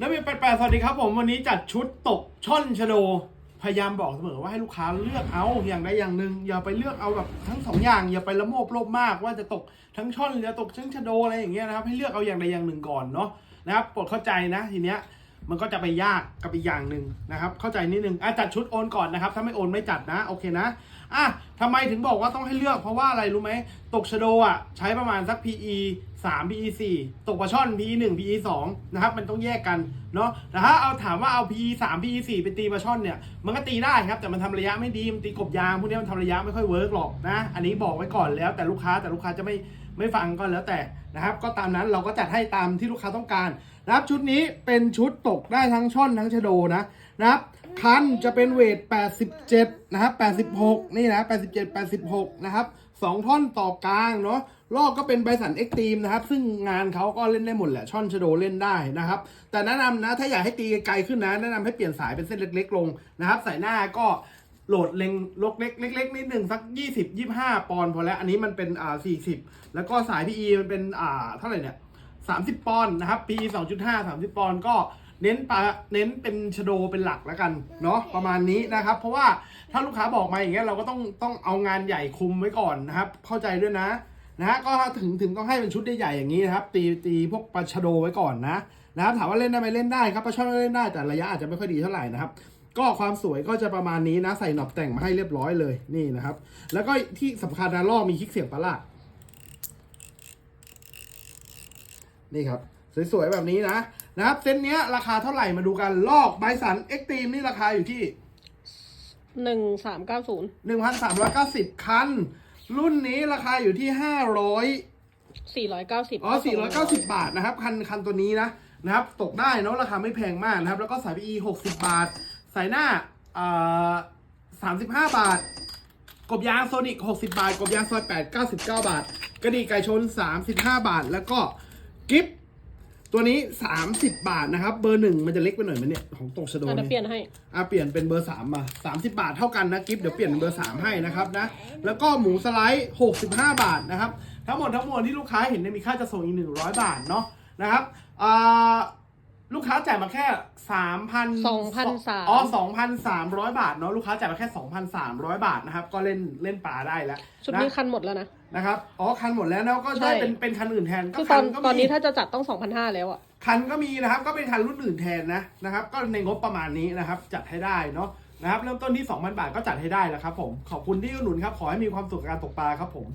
นักเรียนแปดสวัสดีครับผมวันนี้จัดชุดตกช่อนชโด พยายามบอกเสมอว่าให้ลูกค้าเลือกเอาอย่างใดอย่างหนึ่งอย่าไปเลือกเอาแบบทั้งสองอย่างอย่าไปละโมบโลภมากว่าจะตกทั้งช่อนหรือจะตกทั้งชโดอะไรอย่างเงี้ยนะครับให้เลือกเอาอย่างใดอย่างหนึ่งก่อนเนาะนะครับโปรดเข้าใจนะทีเนี้ยมันก็จะไปยากกับอีกอย่างหนึ่งนะครับ เข้าใจนิดนึงอะจัดชุดโอนก่อนนะครับ ถ้าไม่โอนไม่จัดนะ โอเคนะอะทำไมถึงบอกว่าต้องให้เลือกเพราะว่าอะไรรู้ไหมตกชโดอะใช้ประมาณสัก PE 3 PE 4ตกปลาช่อน PE 1 PE 2นะครับ มันต้องแยกกันเนาะแต่ถ้าเอาถามว่าเอา PE 3 PE 4ไปตีปลาช่อนเนี่ย มันก็ตีได้ครับ แต่มันทำระยะไม่ดี มันตีกบยาง พวกนี้มันทำระยะไม่ค่อยเวิร์กหรอกนะ อันนี้บอกไว้ก่อนแล้ว แต่ลูกค้าแต่ลูกค้าจะไม่ไม่ฟังก็แล้วแต่นะครับ ก็ตามนั้นเราก็จัดให้ตามที่ลูกค้าต้องการนะครับชุดนี้เป็นชุดตกได้ทั้งช่อนทั้งชะโดนะนะครับคันจะเป็นเวท 87 นะครับ 86 นี่นะ 87 86 นะครับ 2 ท่อนต่อกลางเนาะลอกก็เป็นไบสันเอ็กตีมนะครับ ซึ่งงานเขาก็เล่นได้หมดแหละ ช่อนชโดเล่นได้นะครับ แต่แนะนำนะ ถ้าอยากให้ตีไกลขึ้นนะ แนะนำให้เปลี่ยนสายเป็นเส้นเล็ก ๆ ลงนะครับใส่หน้าก็โหลดเล็งลกเล็กเล็กๆนิดหนึ่งสัก 20 25 ปอนด์พอแล้ว อันนี้มันเป็นอ่า40 แล้วก็สาย PE มันเป็นอ่าเท่าไหร่เนี่ย30 ปอนด์นะครับ PE 2.5 30 ปอนด์ก็ เน้นปลาเน้นเป็นชะโดเป็นหลักแล้วกันเนาะประมาณนี้นะครับ เพราะว่าถ้าลูกค้าบอกมาอย่างเงี้ยเราก็ต้องต้องเอางานใหญ่คุมไว้ก่อนนะครับ เข้าใจด้วยนะนะฮะก็ถึงถึงต้องให้เป็นชุดใหญ่ๆอย่างนี้นะครับ ตีตีพวกปลาชะโดไว้ก่อนนะนะครับถามว่าเล่นได้ไหมเล่นได้ครับปลาช่อนเล่นได้แต่ระยะอาจจะไม่ค่อยดีเท่าไหร่นะครับก็ความสวยก็จะประมาณนี้นะใส่หนอบแต่งมาให้เรียบร้อยเลยนี่นะครับ แล้วก็ที่สำคัญนะลอกมีคลิกเสียงประหลาดนี่ครับ สวยๆ แบบนี้นะนะครับเซตเนี้ยราคาเท่าไหร่มาดูกัน ลอกไบสันเอ็กตีมนี่ราคาอยู่ที่หนึ่งสามเก้าศูนย์1,390คัน รุ่นนี้ราคาอยู่ที่500สี่ร้อยเก้าสิบอ๋อ490บาทนะครับ คันคันตัวนี้นะนะครับ ตกได้เนอะราคาไม่แพงมากนะครับ แล้วก็สาย PE 60บาท สายหน้าอ่า35บาท กบยางโซนิก60บาท กบยางซอย8 99บาท กระดี่ไก่ชน35บาท แล้วก็กิฟตั วนี้ 30 บาทนะครับ เบอร์หนึ่งมันจะเล็กไปหน่อยไหมเนี่ย ของตกชะโดอาจจะเนี่ยเปลี่ยนให้อะเปลี่ยนเป็นเบอร์สามมาสามสิบาทเท่ากันนะกิฟต์เดี๋ยวเปลี่ยนเป็นเบอร์สามให้นะครับนะ แล้วก็หมูสไลด์หกสิบห้าบาทนะครับ ทั้งหมดทั้งมวลที่ลูกค้าเห็นเนี่ยมีค่าจะส่งอีกหนึ่งร้อยบาทเนาะนะครับอ่า ลูกค้าจ่ายมาแค่สามพัน2,300 อ๋อสองพันสามร้อยบาทเนาะลูกค้าจ่ายมาแค่สองพันสามร้อยบาทนะครับ ก็เล่นเล่นปลาได้แล้วชุดนะนี้คันหมดแล้วนะ นะครับอ๋อคันหมดแล้วนะก็ใช่ ได้เป็นเป็นคันอื่นแทนก็คือตคัอนก็ตอนมีนี้ถ้าจะจัดต้องสองพันห้าแล้วอะคันก็มีนะครับ ก็เป็นคันรุ่นอื่นแทนนะนะครับ ก็ในงบประมาณนี้นะครับ จัดให้ได้เนาะนะครับ เริ่มต้นที่ 2,000 บาทก็จัดให้ได้แล้วครับผมขอบคุณที่อุดหนุนครับขอให้มีความสุขกับการตกปลาครับผม